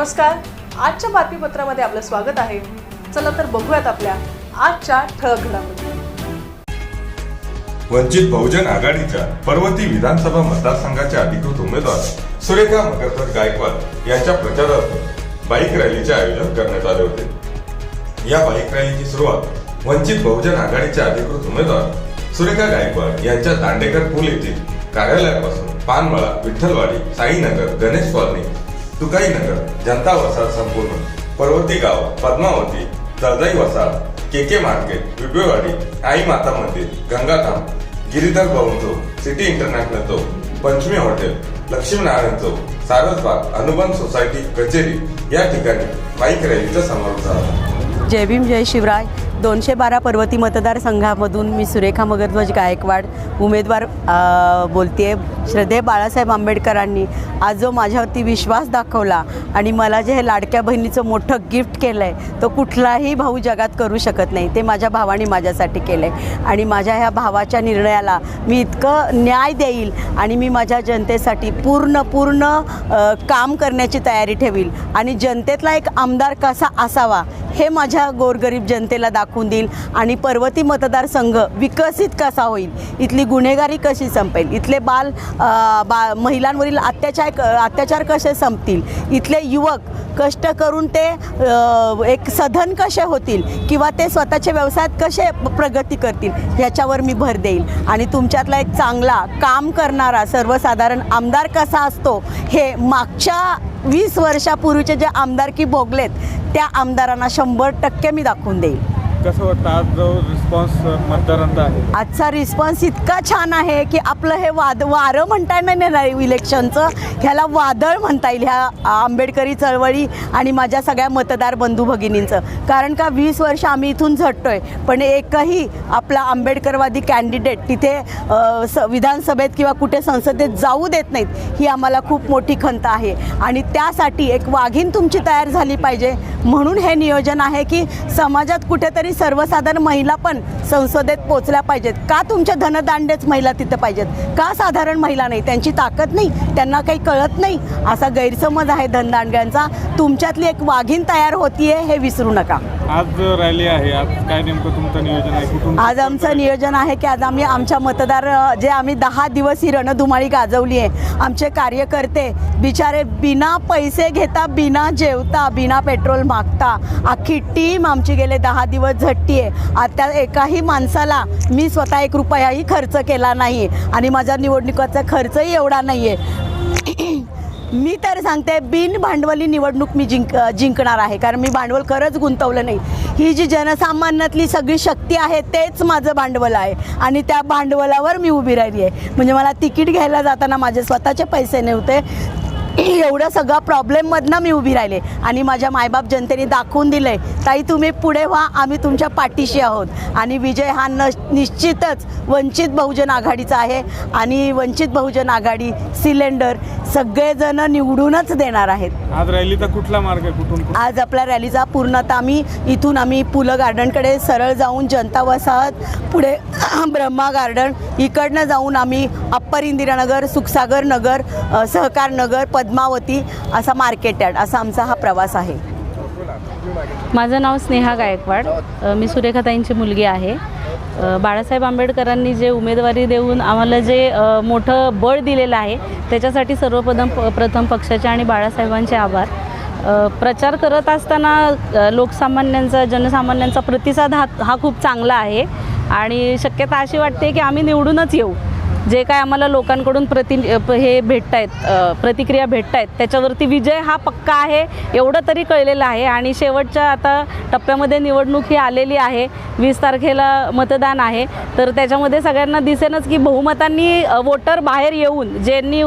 नमस्कार. आजच्या बातमीपत्रामध्ये आपलं स्वागत आहे. चला तर बघूयात आपल्या आजच्या ठळक घडामोडी. वंचित बहुजन आघाडीच्या पर्वती विधानसभा मतदारसंघाचे अधिकृत उमेदवार सुरेखा मकरधर गायकवाड यांच्या प्रचारार्थ बाईक रॅलीचे आयोजन करण्यात आले होते. या बाईक रॅलीची सुरुवात वंचित बहुजन आघाडीचे अधिकृत उमेदवार सुरेखा गायकवाड यांच्या दांडेकर पूल येथील कार्यालयापासून पानमळा विठ्ठलवाडी साईनगर गणेश कॉलनी तुकाई नगर जनता वसाहत संपूर्ण पर्वती गाव पद्मावती तळजाई वसाहत के के market Bibwewadi Aai Mata Mandir Gangadham Giridhar Bhavan Chowk city international Chowk Panchami hotel Laxminarayan Chowk Sarasbaug Anubandh society कचेरी या ठिकाणी बाईक रॅलीचा समारोप झाला. जय भीम जय शिवराय. दोनशे बारा पर्वती मतदारसंघामधून मी सुरेखा मगध्वज गायकवाड उमेदवार बोलते श्रद्धे बाळासाहेब आंबेडकरांनी आज जो माझ्यावरती विश्वास दाखवला आणि मला जे हे लाडक्या बहिणीचं मोठं गिफ्ट केलं आहे तो कुठलाही भाऊ जगात करू शकत नाही. ते माझ्या भावाने माझ्यासाठी केलं आहे आणि माझ्या ह्या भावाच्या निर्णयाला मी इतकं न्याय देईल आणि मी माझ्या जनतेसाठी पूर्ण पूर्ण काम करण्याची तयारी ठेवील. आणि जनतेतला एक आमदार कसा असावा हे माझ्या गोरगरीब जनतेला दाखवून देईल आणि पर्वती मतदारसंघ विकसित कसा होईल? इथली गुन्हेगारी कशी संपेल? इथले बाल बा महिलांवरील अत्याचार अत्याचार कसे संपतील? इथले युवक कष्ट करून ते एक सधन कसे होतील? किंवा ते स्वतःच्या व्यवसायात कसे प्रगती करतील? ह्याच्यावर मी भर देईल. आणि तुमच्यातला एक चांगला काम करणारा सर्वसाधारण आमदार कसा असतो? हे मागच्या वीस वर्षापूर्वीचे जे आमदारकी भोगलेत त्या आमदारांना शंभर टक्के मी दाखवून देईल. कसं वाटतं? आज जो रिस्पॉन्स मतदारांचा आहे. आजचा रिस्पॉन्स इतका छान आहे की आपलं हे वाद वारं म्हणता येणार नाही इलेक्शनचं ह्याला वादळ म्हणता येईल ह्या आंबेडकरी चळवळी आणि माझ्या सगळ्या मतदार बंधू भगिनींचं. कारण का वीस वर्ष आम्ही इथून झटतोय पण एकही आपला आंबेडकरवादी कॅन्डिडेट तिथे स विधानसभेत किंवा कुठे संसदेत जाऊ देत नाहीत ही आम्हाला खूप मोठी खंत आहे. आणि त्यासाठी एक वाघीण तुमची तयार झाली पाहिजे. म्हणून हे नियोजन आहे की समाजात कुठेतरी सर्वसाधारण महिला पण संसदेत पोचल्या पाहिजेत. का तुमच्या धनदांडेच महिला तिथं पाहिजेत? का साधारण महिला नाही? त्यांची ताकद नाही? त्यांना काही कळत नाही? असा गैरसमज आहे धनदांड्यांचा. तुमच्यातली एक वाघीण तयार होतीये हे विसरू नका. आज जो रॅली आहे आज काय नेमकं तुमचं नियोजन आहे? कुठून आज आमचं नियोजन आहे की आज आम्ही आमच्या मतदार अ, जे आम्ही दहा दिवस ही रणधुमाळी गाजवली आहे आमचे कार्यकर्ते बिचारे बिना पैसे घेता बिना जेवता बिना पेट्रोल मागता अख्खी टीम आमची गेले दहा दिवस झटती आहे. आता एकाही माणसाला मी स्वतः एक रुपयाही खर्च केला नाही आणि माझ्या निवडणुकीचा खर्चही एवढा नाही आहे. मी तर सांगते बिन भांडवली निवडणूक मी जिंक जिंकणार आहे. कारण मी भांडवल खरंच गुंतवलं नाही. ही जी जनसामान्यातली सगळी शक्ती आहे तेच माझं भांडवल आहे. आणि त्या भांडवलावर मी उभी राहिली आहे. म्हणजे मला तिकीट घ्यायला जाताना माझे स्वतःचे पैसे नव्हते. एवढं सगळं प्रॉब्लेममधनं मी उभी राहिले. आणि माझ्या मायबाप जनतेने दाखवून दिलं आहे ताई तुम्ही पुढे व्हा आम्ही तुमच्या पाठीशी आहोत. आणि विजय हा न निश्चितच वंचित बहुजन आघाडीचा आहे. आणि वंचित बहुजन आघाडी सिलेंडर सगळेजण निवडूनच देणार आहेत. आज रॅलीचा कुठला मार्ग आहे? कुठून कुठून? आज आपल्या रॅलीचा पूर्णतः आम्ही इथून आम्ही पुलं गार्डनकडे सरळ जाऊन जनता वसाहत पुढे ब्रह्मा गार्डन इकडनं जाऊन आम्ही अप्पर इंदिरानगर सुखसागर नगर सहकार नगर पद्मावती असा मार्केट यार्ड असा आमचा हा प्रवास आहे. माझं नाव स्नेहा गायकवाड. मी सुरेखाताईंची मुलगी आहे. बाळासाहेब आंबेडकरांनी जे उमेदवारी देऊन आम्हाला जे मोठं बळ दिलेलं आहे त्याच्यासाठी सर्वप्रथम प्रथम पक्षाचे आणि बाळासाहेबांचे आभार. प्रचार करत असताना लोकसामान्यांचा जनसामान्यांचा प्रतिसाद हा हा खूप चांगला आहे. आणि शक्यता अशी वाटते की आम्ही निवडूनच येऊ. जे काय आम्हाला लोकांकडून प्रति हे भेटत आहेत प्रतिक्रिया भेटत आहेत त्याच्यावरती विजय हा पक्का आहे एवढं तरी कळलेलं आहे. आणि शेवटच्या आता टप्प्यामध्ये निवडणूक ही आलेली आहे वीस तारखेला मतदान आहे. तर त्याच्यामध्ये सगळ्यांना दिसेनच की बहुमतांनी वोटर बाहेर येऊन ज्यांनी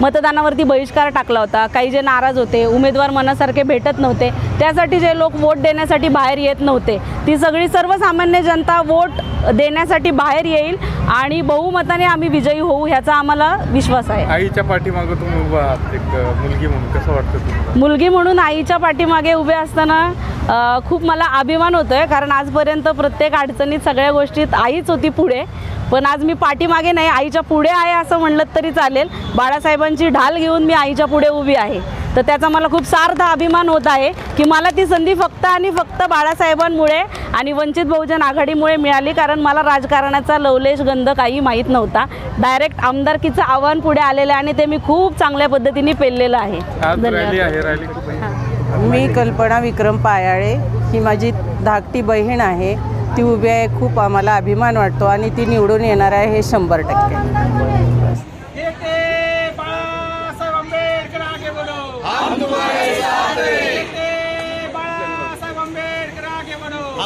मतदानावरती बहिष्कार टाकला होता. काही जे नाराज होते उमेदवार मनासारखे भेटत नव्हते. त्यासाठी जे लोक वोट देण्यासाठी बाहेर येत नव्हते. ती सगळी सर्वसामान्य जनता वोट देण्यासाठी बाहेर येईल आणि बहुमताने आम्ही विजयी होऊ ह्याचा आम्हाला विश्वास आहे. आईच्या पाठीमागं तुम्ही उभा एक मुलगी म्हणून कसं वाटतं मुलगी म्हणून आईच्या पाठीमागे उभे असताना खूप मला अभिमान होतो आहे कारण आजपर्यंत प्रत्येक अडचणीत सगळ्या गोष्टीत आईच होती पुढे. पण आज मी पाठीमागे नाही आईच्या पुढे आहे असं म्हणलं तरी चालेल. बाळासाहेबांच्या बाळासाहेबांची ढाल घेऊन मी आईच्या पुढे उभी आहे. तर त्याचा मला खूप सार्थ अभिमान होत आहे की मला ती संधी फक्त आणि फक्त बाळासाहेबांमुळे आणि वंचित बहुजन आघाडीमुळे मिळाली कारण मला राजकारणाचा लवलेश गंध काही माहीत नव्हता. डायरेक्ट आमदारकीचं आव्हान पुढे आलेलं आहे आणि ते मी खूप चांगल्या पद्धतीने पेललेलं आहे. मी कल्पना विक्रम पायाळे ही माझी धाकटी बहीण आहे. ती उभी आहे खूप आम्हाला अभिमान वाटतो आणि ती निवडून येणार आहे हे शंभर टक्के.